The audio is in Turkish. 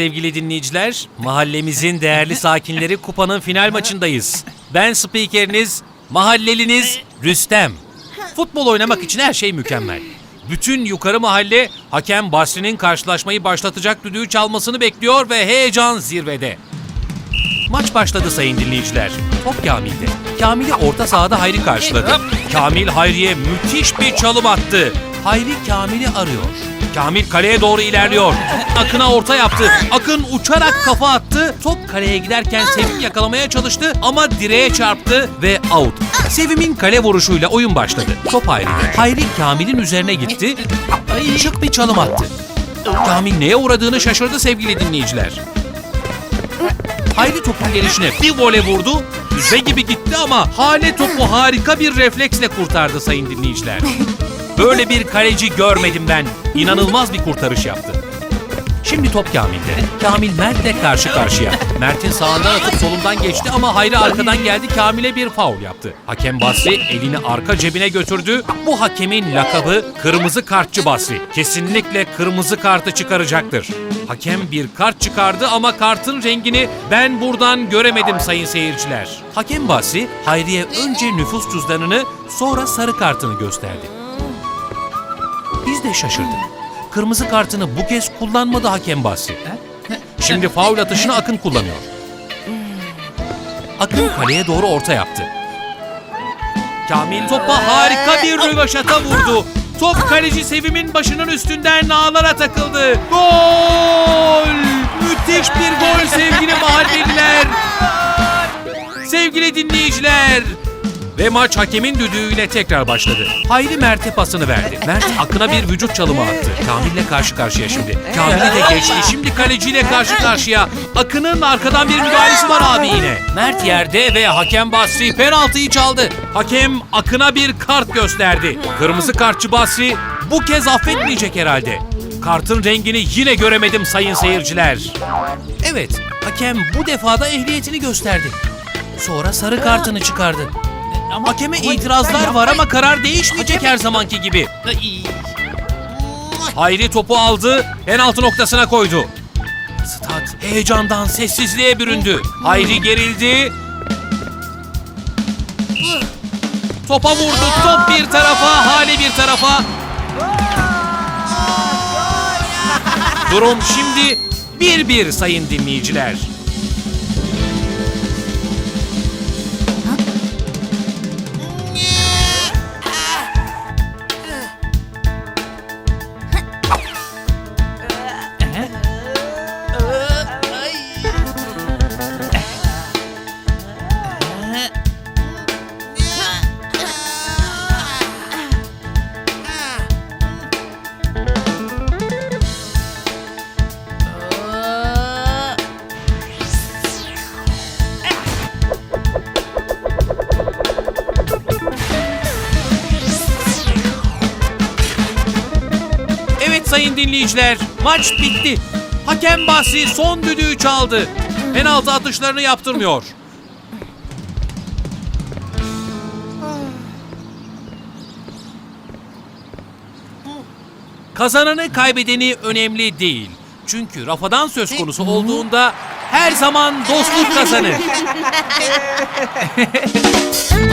Sevgili dinleyiciler, mahallemizin değerli sakinleri kupanın final maçındayız. Ben spikeriniz, mahalleliniz Rüstem. Futbol oynamak için her şey mükemmel. Bütün yukarı mahalle hakem Basri'nin karşılaşmayı başlatacak düdüğü çalmasını bekliyor ve heyecan zirvede. Maç başladı sayın dinleyiciler. Top Kamil'de. Kamil'i orta sahada Hayri karşıladı. Kamil Hayri'ye müthiş bir çalım attı. Hayri Kamil'i arıyor. Kamil kaleye doğru ilerliyor. Akın'a orta yaptı. Akın uçarak kafa attı. Top kaleye giderken Sevim yakalamaya çalıştı ama direğe çarptı ve out. Sevim'in kale vuruşuyla oyun başladı. Top Hayri'de. Hayri Kamil'in üzerine gitti. Şık bir çalım attı. Kamil neye uğradığını şaşırdı sevgili dinleyiciler. Hayri topun gelişine bir vole vurdu. Füze gibi gitti ama Hale topu harika bir refleksle kurtardı sayın dinleyiciler. Böyle bir kaleci görmedim ben. İnanılmaz bir kurtarış yaptı. Şimdi top Kamil'de. Kamil Mert'le karşı karşıya. Mert'in sağından atıp solundan geçti ama Hayri arkadan geldi Kamil'e bir faul yaptı. Hakem Basri elini arka cebine götürdü. Bu hakemin lakabı Kırmızı Kartçı Basri. Kesinlikle kırmızı kartı çıkaracaktır. Hakem bir kart çıkardı ama kartın rengini ben buradan göremedim sayın seyirciler. Hakem Basri Hayri'ye önce nüfus cüzdanını sonra sarı kartını gösterdi. Biz de şaşırdık. Kırmızı kartını bu kez kullanmadı hakem Basri. Şimdi faul atışını Akın kullanıyor. Akın kaleye doğru orta yaptı. Kamil topa harika bir rövaşata vurdu. Top kaleci Sevim'in başının üstünden ağlara takıldı. Gol! Müthiş bir gol sevgili mahalleliler. Sevgili dinleyiciler. Ve maç hakemin düdüğüyle tekrar başladı. Hayri Mert'e pasını verdi. Mert Akın'a bir vücut çalımı attı. Kamil'le karşı karşıya şimdi. Kamil'i de geçti. Şimdi kaleciyle karşı karşıya. Akın'ın arkadan bir müdahalesi var abi yine. Mert yerde ve hakem Basri penaltıyı çaldı. Hakem Akın'a bir kart gösterdi. Kırmızı kartçı Basri bu kez affetmeyecek herhalde. Kartın rengini yine göremedim sayın seyirciler. Evet, hakem bu defada ehliyetini gösterdi. Sonra sarı kartını çıkardı. Hakeme itirazlar var ama karar değişmeyecek her zamanki gibi. Hayri topu aldı, penaltı noktasına koydu. Stat heyecandan sessizliğe büründü. Hayri gerildi. Topa vurdu. Top bir tarafa, Hale bir tarafa. Durum şimdi 1-1 sayın dinleyiciler. Sayın dinleyiciler, maç bitti. Hakem Basri son düdüğü çaldı. Penaltı atışlarını yaptırmıyor. Kazananı kaybedeni önemli değil. Çünkü rafadan söz konusu olduğunda her zaman dostluk kazanır.